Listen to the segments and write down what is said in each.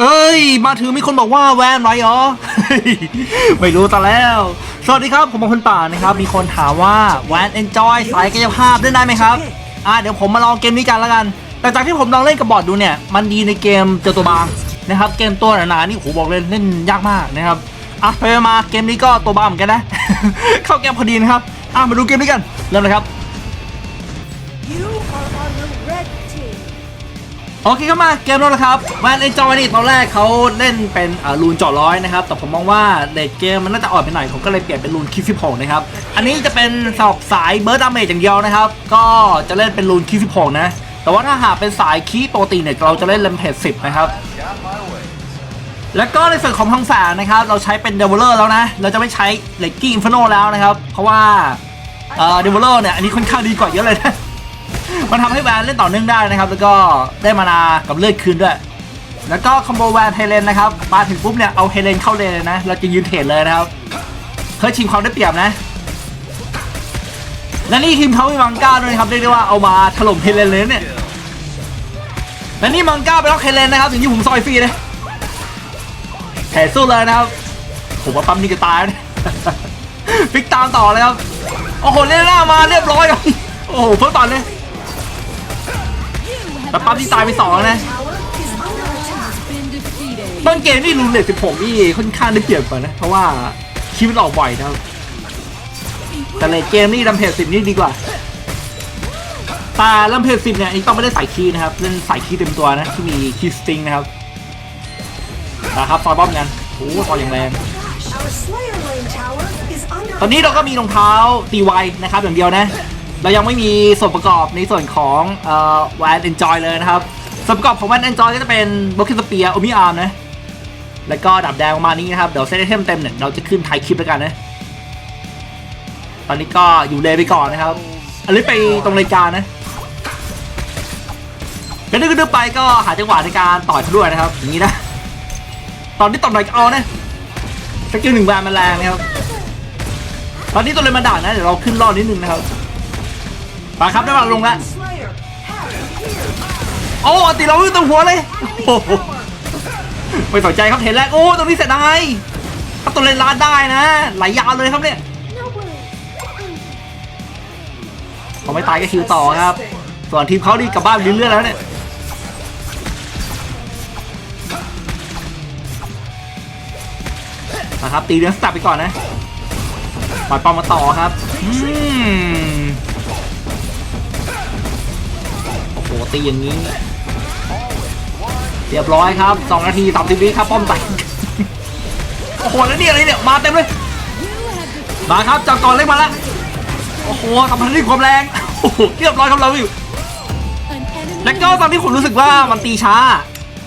เอ้ย มาถึงมีคนบอกว่าแวนไรเหรอไม่รู้ต่แล้ว สวัสดีครับ ผมบางคนป่านะครับ มีคนถามว่าแวนเอนจอยสายกายภาพเล่นได้ไหมครับ อ่าเดี๋ยวผมมาลองเกมนี้กันแล้วกัน แต่จากที่ผมลองเล่นกับบอร์ดดูเนี่ย มันดีในเกมเจอตัวบางนะครับ เกมตัวหนาๆนี่โหบอกเลยเล่นยากมากนะครับอะไปมาเกมนี้ก็ตัวบางเหมือนกันนะ เข้าเกมพอดีนะครับ อะมาดูเกมนี้กัน เริ่มเลยครับ โอเคเข้ามาเกมแล้วนะครับแวนเอนจอยนี่ตอนแรกเขาเล่นเป็นอ่ารูนเจาะร้อยนะครับ แต่ผมมองว่าเลดเกมมันน่าจะอ่อนไปหน่อยผมก็เลยเปลี่ยนเป็นรูนคิสิบหกนะครับ อันนี้จะเป็นสอบสายเบิร์ดดาเมจอย่างเดียวนะครับ ก็จะเล่นเป็นรูนคิสิบหกนะ แต่ว่าถ้าหากเป็นสายคีปกติเนี่ยเราจะเล่นเลมเพจสิบนะครับแล้วก็ในส่วนของทางฝ่ายนะครับ เราใช้เป็นเดเวลเลอร์แล้วนะ เราจะไม่ใช้เลกกี้อินฟโนแล้วนะครับ เพราะว่าเอ่อเดเวลเลอร์เนี่ยอันนี้ค่อนข้างดีกว่าเยอะเลยนะ มันทำให้แวนเล่นต่อเนื่องได้นะครับ แล้วก็ได้มานากับเลือดคืนด้วย แล้วก็คอมโบแวนเฮเลนนะครับมาถึงปุ๊บเนี่ยเอาเฮเลนเข้าเลยนะเราจะยืนเทรดเลยนะครับเพื่อชิงความได้เปรียบนะและนี่ทีมเขามีมังก้าด้วยครับเรียกได้ว่าเอามาถล่มเฮเลนเลยเนี่ยและนี่มังก้าไปล็อกเฮเลนนะครับถึงที่ผมซอยฟรีเลยแถสู้เลยนะครับผมว่าปั๊มนี่จะตายนะฟิกตามต่อเลยครับโอ้โหเล่นหน้ามาเรียบร้อยเลยโอ้โหเพิ่งต่อเลย แต่ปั๊มที่ตายไปสองนะ ต้นเกมนี่รูนเลท16นี่ค่อนข้างได้เปรียบกว่านะ เพราะว่าคิวมันออกบ่อยนะแต่เลทเกมนี่ลำเพจสิบนี่ดีกว่าแต่ลำเพจสิบเนี่ยนี่ต้องไม่ได้ใส่คีย์นะครับเล่นใส่คีย์เต็มตัวนะที่มีคีย์สติงนะครับนะครับซอยบ้อมกันโอ้โหซอยอย่างแรงตอนนี้เราก็มีรองเท้าตีไวนะครับอย่างเดียวนะ เรายังไม่มีส่วนประกอบในส่วนของเอ่อแวนเอนจอยเลยนะครับ ส่วนประกอบของแวนเอนจอยก็จะเป็นบล็อกคิสเปียโอมิอาร์มนะ แล้วก็ดับแดงประมาณนี้นะครับ เดี๋ยวเซตไอเทมเต็มเนี่ยเราจะขึ้นไทยคลิปแล้วกันนะ ตอนนี้ก็อยู่เลยไปก่อนนะครับ อันนี้ไปตรงรายการนะก็นึกๆไปก็หาจังหวะในการต่อยเขาด้วยนะครับ อย่างนี้นะ ตอนที่ต่อยก็เอานะสกิลหนึ่งแวนมันแรงนะครับ ตอนนี้ตัวเลยมาด่านะ เดี๋ยวเราขึ้นรอดนิดนึงนะครับ มาครับได้มาลงแล้วโอ้ตีเราวิ่งตัวหัวเลยโอ้โหไม่สนใจครับเห็นแล้วโอ้ตรงนี้เสร็จได้ถ้าตัวเลนลาดได้นะไหลยาวเลยครับเนี่ย No way. พอไม่ตายก็คิวต่อครับ ส่วนทีมเขาดีกลับบ้านเรื่อยๆแล้วเนี่ยนะครับตีเดือนสตับไปก่อนนะปล่อยปอมมาต่อครับอืม หตีอย่างนี้ เรียบร้อยครับ2นาที30วิครับป้อมแตกโอ้โหแล้วนี่อะไรเนี่ยมาเต็มเลยมาครับจากก่อนเล็กมาแล้วโอ้โหทำพันธุ์ความแรงโอ้โหเรียบร้อยครับเราอยู่แล้วก็ตอนที่ผมรู้สึกว่ามันตีช้า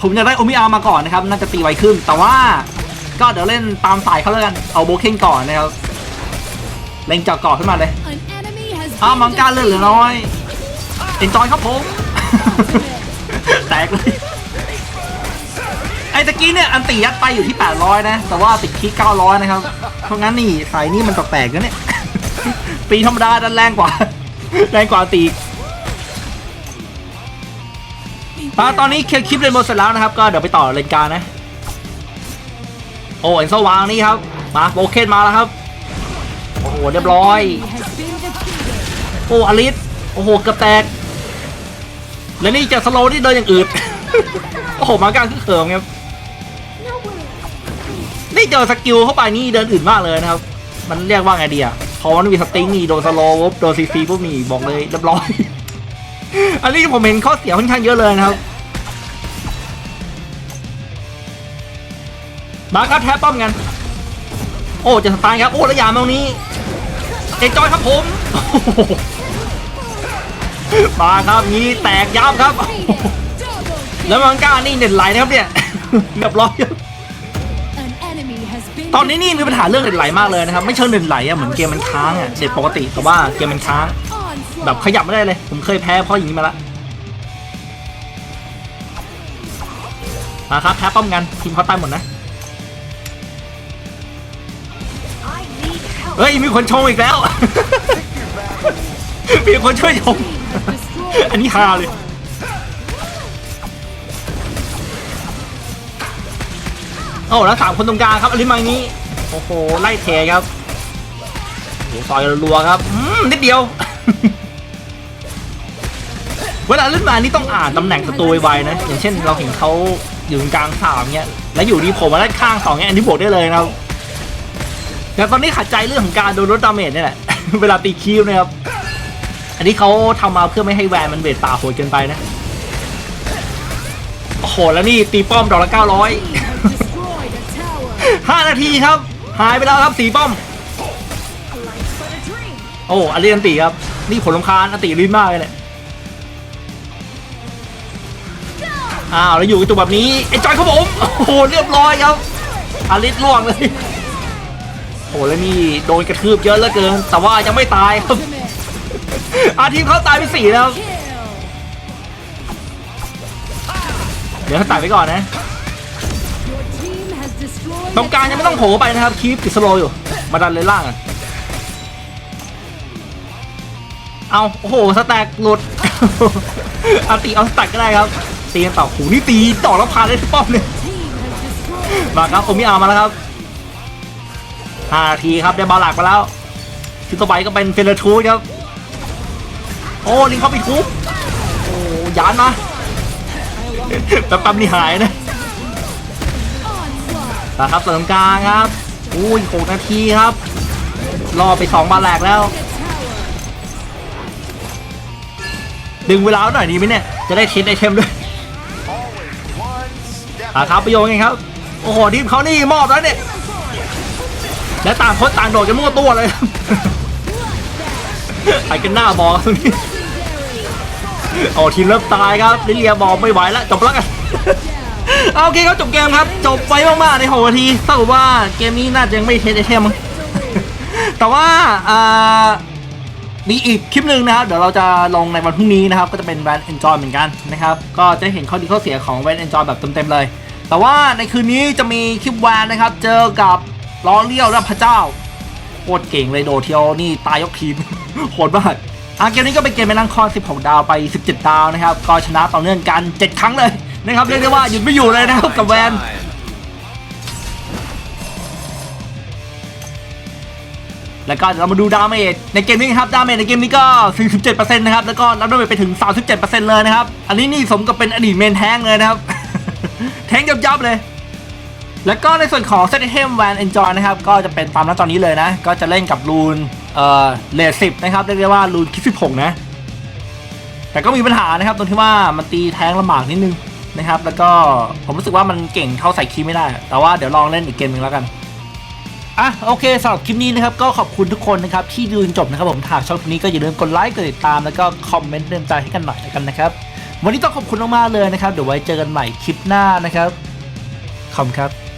ผมอยากได้โอมิอาร์มาก่อนนะครับ น่าจะตีไวขึ้น แต่ว่าก็เดี๋ยวเล่นตามสายเขาแล้วกัน เอาโบเคนก่อนนะครับ เล่นเจาะก่อนขึ้นมาเลยอ้าวมังกาเลือดเหลือน้อยเอ็นจอยครับผม แตกเลยไอ้ตะกี้เนี่ย อันตียัดไปอยู่ที่ 800 นะ แต่ว่าติดที่900 นะครับ เพราะงั้นนี่สายนี่มันแปลกๆนเนี่ย ตีธรรมดาดันแรงกว่า แรงกว่าตีอีกอ่าตอนนี้เคลียร์คลิปเรนโบว์เสร็จแล้วนะครับ ก็เดี๋ยวไปต่อเลนการนะ โอ้เอ็นสวางนี่ครับ มาโบเคนมาแล้วครับ โอ้โหเรียบร้อย โอ้อลิสโอ้โหเกือบแตก แล้วนี่จะสโลว์นี่เดินอย่างอื่นโอ้โหมาการคือเขิมครับนี่เจอสกิลเข้าไปนี่เดินอื่นมากเลยนะครับ มันเรียกว่าไงดีอะพอมันมีสติงนี่โดนสโลว์โดนซีซีปุ๊บนี่บอกเลยเรียบร้อย อันนี้ผมเห็นข้อเสียค่อนข้างเยอะเลยนะครับ มาครับแทบป้อมกัน โอ้จะสตาร์ครับ โอ้ระยามตรงนี้ เอกจอยครับผม มาครับงี้แตกยับครับ แล้วมังก้านี่เน็ตไหลนะครับเนี่ยเรียบร้อยครับตอนนี้นี่มีปัญหาเรื่องเน็ตไหลมากเลยนะครับ ไม่เชิงเน็ตไหลอะเหมือนเกมมันค้างอะเด็ดปกติแต่ว่าเกมมันค้าง แบบขยับไม่ได้เลย ผมเคยแพ้เพราะอย่างนี้มาละมาครับแพ้ป้อมกันทีมเขาตายหมดนะเฮ้ยมีคนชงอีกแล้ว มีคนช่วยชง อันนี้ฮาเลย โอ้แล้วสามคนตรงกลางครับอลิมาอย่างนี้ โอ้โห ไล่เทครับโอ้ซอยรัวครับอืมนิดเดียว เวลาเล่นมานี่ต้องอ่านตำแหน่งศัตรูไวๆนะ อย่างเช่นเราเห็นเขาอยู่กลางสามเงี้ย แล้วอยู่ดีผมมาด้านข้างสองเงี้ยอันนี้บวกได้เลยนะครับแต่ตอนนี้ขัดใจเรื่องของการโดนลดดาเมจนี่แหละ เวลาตีคิวนะครับ อันนี้เขาทำมาเพื่อไม่ให้แวนมันเวทป่าโหดเกินไปนะ โอ้โห แล้วนี่ตีป้อมดอกละ900 Destroyed a tower. ห้านาทีครับ หายไปแล้วครับสีป้อม โอ้อันนี้อันติครับ นี่ผลลำคาญอันติลิ้นมากเลยแหละอ้าวแล้วอยู่กับตัวแบบนี้ไอ้จอยครับผมโอ้โหเรียบร้อยครับอาริสล่วงเลยโอ้แล้วนี่โดนกระทืบเยอะเหลือเกิน แต่ว่ายังไม่ตายครับ อาทีมเขาตายไปสี่แล้ว kill. เดี๋ยวเขาตายไปก่อนนะ Your team has destroyed ตรงกลางยังไม่ต้องโผล่ไปนะครับ คีฟติดสโลว์อยู่ มาดันเลยล่างอะเอา โอ้โห สแต็กหลุดเอาตีเอาสแต็กก็ได้ครับ ตีกันต่อหูนี่ตีต่อแล้วพาได้ทุกป้อมเลย team has destroyed มาครับ โอมิอามาแล้วครับห้านาทีครับ ได้บาหลักมาแล้วที่ต่อไปก็เป็นเฟรทูสครับโอ้ลิงเข้าไปทุบโอ้ยานมาแป๊บๆนี่หายนะนะครับส่วนกลางครับอุ้ยหกนาทีครับ รอไปสองบาแหลกแล้ว ดึงเวลาหน่อยดีไหมเนี่ย จะได้เทสไอเทมด้วยอะครับประโยชน์ไงครับ โอ้โหทีมเขานี่มอบแล้วเนี่ย และต่างคนต่างโดดกันมั่วตัวเลยครับไปกันหน้าบอลตรงนี้ โอ้ทีมเริ่มตายครับลิเลียบอลไม่ไหวแล้วจบแล้วกันเอาโอเคครับจบเกมครับ จบไวมากๆในหกนาทีเท่ากับว่าเกมนี้น่าจะยังไม่เทสไอเทมมั้งแต่ว่าอ่ามีอีกคลิปหนึ่งนะครับ เดี๋ยวเราจะลงในวันพรุ่งนี้นะครับ ก็จะเป็นแวน Enjoy เหมือนกันนะครับ ก็จะเห็นข้อดีข้อเสียของแวน Enjoy แบบเต็มๆเลย แต่ว่าในคืนนี้จะมีคลิปแวนนะครับ เจอกับล้อเลี้ยวและพระเจ้าโคตรเก่งเลยโดดเที่ยวนี่ตายยกทีมโหดมาก อะเกมนี้ก็เป็นเกมเป็นนังคอน16 ดาวไป 17 ดาวนะครับ ก็ชนะต่อเนื่องกัน 7 ครั้งเลยนะครับเรียกได้ว่าหยุดไม่อยู่เลยนะครับกับแวนแล้วก็เดี๋ยวเรามาดูดาเมจในเกมนี้ครับดาเมจในเกมนี้ก็ 47%นะครับแล้วก็รับดาเมจไปถึง 37%เลยนะครับ อันนี้นี่สมกับเป็นอดีตเมนแท้งเลยนะครับ แท้งยับๆเลย แล้วก็ในส่วนของเซตเทมแวนเอนจอยนะครับ ก็จะเป็นตามนั้นตอนนี้เลยนะ ก็จะเล่นกับรูน เอ่อเลสิบนะครับเรียกได้ว่ารูนคิดสิบหกนะ แต่ก็มีปัญหานะครับตรงที่ว่ามันตีแทงลำบากนิดนึงนะครับ แล้วก็ผมรู้สึกว่ามันเก่งเท่าใส่คีไม่ได้ แต่ว่าเดี๋ยวลองเล่นอีกเกมหนึ่งแล้วกันอะโอเคสำหรับคลิปนี้นะครับก็ขอบคุณทุกคนนะครับที่ดูจนจบนะครับผมถ้าชอบคลิปนี้ก็อย่าลืมกดไลค์กดติดตามแล้วก็คอมเมนต์เตือนใจให้กันหน่อยแล้วกันนะครับ วันนี้ต้องขอบคุณมากๆเลยนะครับ เดี๋ยวไว้เจอกันใหม่คลิปหน้านะครับขอบคุณครับ